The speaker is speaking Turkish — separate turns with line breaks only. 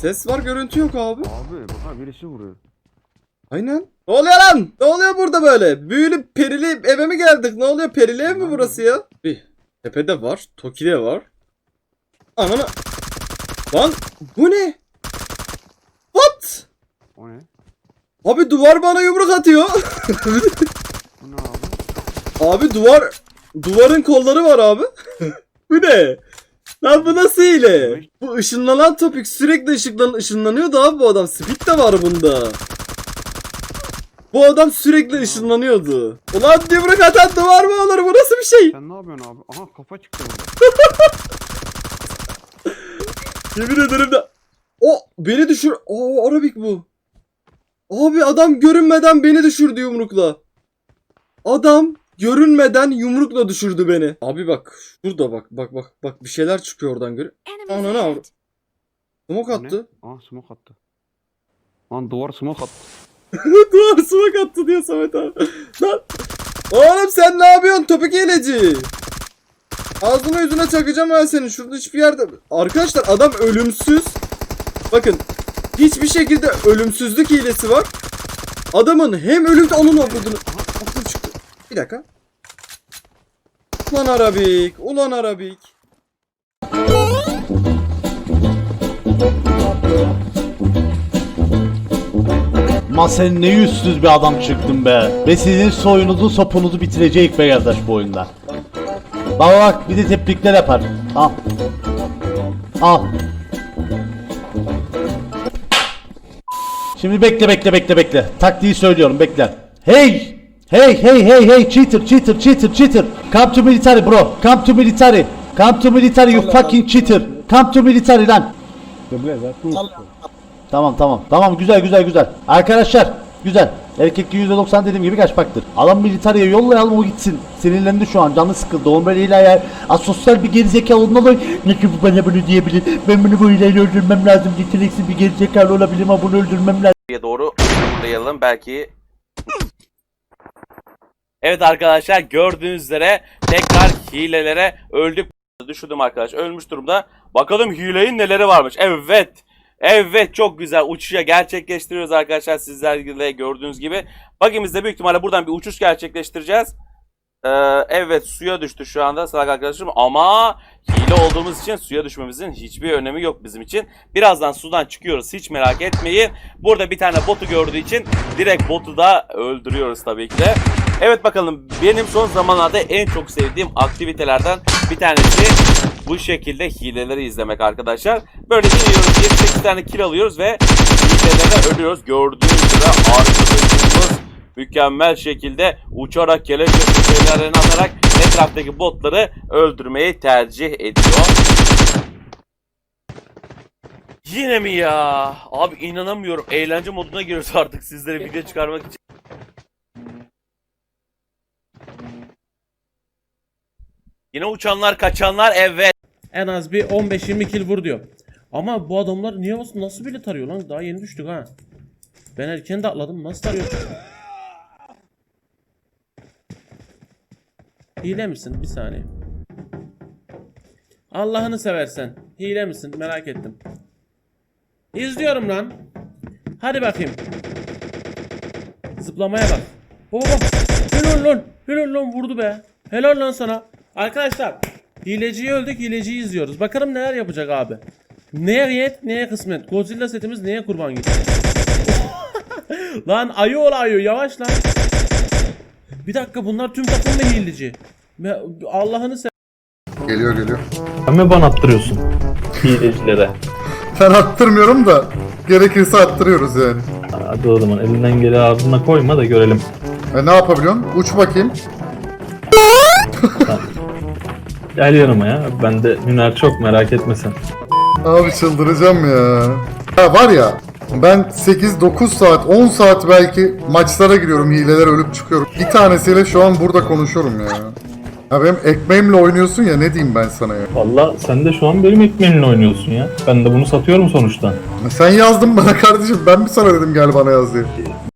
Ses var görüntü yok abi.
Abi bana birisi vuruyor.
Aynen. Ne oluyor lan? Ne oluyor burada böyle? Büyülü perili eve mi geldik? Ne oluyor? Perili ev mi burası ya? Bir tepede var. Toki'de var. Ananı. Lan bu ne? What?
O ne?
Abi duvar bana yumruk atıyor.
Bu ne abi?
abi duvar duvarın kolları var abi. bu ne? Lan bu nasıl hile? Bu ışınlanan topik sürekli ışıklan ışınlanıyordu abi bu adam. Speed de var bunda. Bu adam sürekli ışınlanıyordu. Ulan yumruk atan duvar mı olur? Bu nasıl bir şey?
Sen ne yapıyorsun abi? Aha kafa çıktı burada.
Yemin ederim de. O beni düşür. Oo Arabik bu. Abi adam görünmeden beni düşürdü yumrukla. Adam görünmeden yumrukla düşürdü beni. Abi bak şurada bak bak bak bak bir şeyler çıkıyor oradan göre. Ananı
ahead.
avr- Smoke
Bu ne?
attı.
Aha smoke attı. Lan duvar smoke attı.
Duvar smoke attı diyor Samet abi. Lan. Oğlum sen ne yapıyorsun topik hileci? Ağzına yüzüne çakacağım ben senin. Şurada hiçbir yerde. Arkadaşlar adam ölümsüz. Bakın. Hiçbir şekilde ölümsüzlük hilesi var. Adamın hem ölüm onun avradını. Bir dakika. Ulan Arabik. Ulan Arabik.
Ma sen ne yüzsüz bir adam çıktın be. Ve sizin soyunuzu sopunuzu bitirecek be kardeş bu oyunda. Bak bak bir de tebrikler yapar. Al. Al. Şimdi bekle bekle bekle bekle. Taktiği söylüyorum bekle. Hey! Hey hey hey hey cheater cheater cheater cheater. Come to military bro. Come to military. Come to military you fucking cheater. Come to military lan. Tamam tamam. Tamam güzel güzel güzel. Arkadaşlar güzel. Erkek %90 dediğim gibi kaçmaktır. Adam militariye yollayalım o gitsin. Sinirlendi şu an canı sıkıldı. Onun böyle ilerler. Asosyal bir gerizekalı olduğundan dolayı ne ki bu bana bunu diyebilir. Ben bunu bu ileri öldürmem lazım. Niteliksiz bir gerizekalı olabilir ama bunu öldürmem lazım.
doğru uğrayalım belki. Evet arkadaşlar gördüğünüz üzere tekrar hilelere öldük. Düşürdüm arkadaş ölmüş durumda. Bakalım hileyin neleri varmış. Evet. Evet çok güzel uçuşa gerçekleştiriyoruz arkadaşlar sizlerle gördüğünüz gibi. Bagimizde büyük ihtimalle buradan bir uçuş gerçekleştireceğiz. Ee, evet suya düştü şu anda salak arkadaşım ama hile olduğumuz için suya düşmemizin hiçbir önemi yok bizim için. Birazdan sudan çıkıyoruz hiç merak etmeyin. Burada bir tane botu gördüğü için direkt botu da öldürüyoruz tabii ki de. Evet bakalım benim son zamanlarda en çok sevdiğim aktivitelerden bir tanesi bu şekilde hileleri izlemek arkadaşlar. Böyle iniyoruz 28 tane kill alıyoruz ve hilelere ölüyoruz. Gördüğünüz gibi arkadaşımız mükemmel şekilde uçarak keleş şeylerini atarak etraftaki botları öldürmeyi tercih ediyor. Yine mi ya? Abi inanamıyorum. Eğlence moduna giriyoruz artık sizlere video çıkarmak için. Yine uçanlar kaçanlar evet.
En az bir 15-20 kill vur diyor. Ama bu adamlar niye olsun nasıl bile tarıyor lan? Daha yeni düştük ha. Ben erken de atladım. Nasıl tarıyor? Hile misin? Bir saniye. Allah'ını seversen. Hile misin? Merak ettim. İzliyorum lan. Hadi bakayım. Zıplamaya bak. Baba bak. Helal lan. Helal lan vurdu be. Helal lan sana. Arkadaşlar. Hileciyi öldük. Hileciyi izliyoruz. Bakalım neler yapacak abi. Neye niyet neye kısmet. Godzilla setimiz neye kurban gitti. lan ayı ol ayı yavaş lan. Bir dakika bunlar tüm takım mı hileci? Allah'ını se
Geliyor geliyor.
Sen mi ban attırıyorsun hilecilere?
Ben attırmıyorum da gerekirse attırıyoruz yani.
Hadi o zaman elinden geri ağzına koyma da görelim.
E ne yapabiliyorsun? Uç bakayım.
Gel yanıma ya. Bende hüner çok merak etme sen.
Abi çıldıracağım ya. Ya var ya ben 8-9 saat 10 saat belki maçlara giriyorum hileler ölüp çıkıyorum. Bir tanesiyle şu an burada konuşuyorum ya. Ya benim ekmeğimle oynuyorsun ya ne diyeyim ben sana ya.
Valla sen de şu an benim ekmeğimle oynuyorsun ya. Ben de bunu satıyorum sonuçta.
Sen yazdın bana kardeşim ben mi sana dedim gel bana yaz diye.